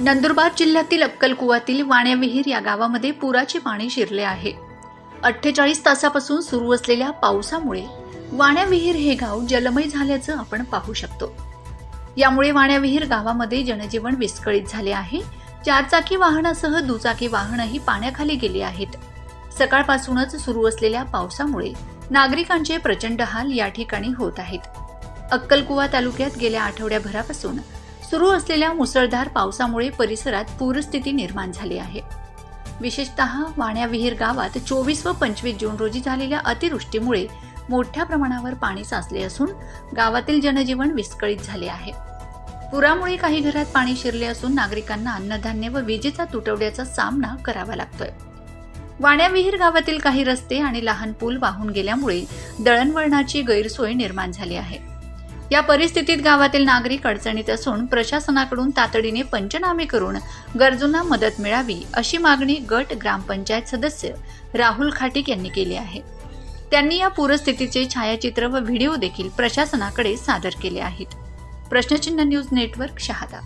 नंदुरबार जिल्ह्यातील अक्कलकुवातील वाण्याविहीर या गावामध्ये पुराचे पाणी शिरले आहे. अठ्ठेचाळीस तासापासून सुरू असलेल्या पावसामुळे वाण्याविहीर हे गाव जलमय झाल्याचं आपण पाहू शकतो. यामुळे वाण्याविहीर गावामध्ये जनजीवन विस्कळीत झाले आहे. चारचाकी वाहनासह दुचाकी वाहनही पाण्याखाली गेली आहेत. सकाळपासूनच सुरू असलेल्या पावसामुळे नागरिकांचे प्रचंड हाल या ठिकाणी होत आहेत. अक्कलकुवा तालुक्यात गेल्या आठवड्याभरापासून सुरू असलेल्या मुसळधार पावसामुळे परिसरात पूरस्थिती निर्माण झाली आहे. विशेषतः वाण्याविहीर गावात चोवीस व पंचवीस जून रोजी झालेल्या अतिवृष्टीमुळे मोठ्या प्रमाणावर पाणी साचले असून गावातील जनजीवन विस्कळीत झाले आहे. पुरामुळे काही घरात पाणी शिरले असून नागरिकांना अन्नधान्य व विजेचा तुटवड्याचा सामना करावा लागतोय. वाण्याविहीर गावातील काही रस्ते आणि लहान पूल वाहून गेल्यामुळे दळणवळणाची गैरसोय निर्माण झाली आहे. या परिस्थितीत गावातील नागरिक अडचणीत असून प्रशासनाकडून तातडीने पंचनामे करून गरजूंना मदत मिळावी अशी मागणी गट ग्रामपंचायत सदस्य राहुल खाटिक यांनी केली आहे. त्यांनी या पूरस्थितीचे छायाचित्र व व्हिडिओ देखील प्रशासनाकडे सादर केले आहेत. प्रश्नचिन्ह न्यूज नेटवर्क शहादा.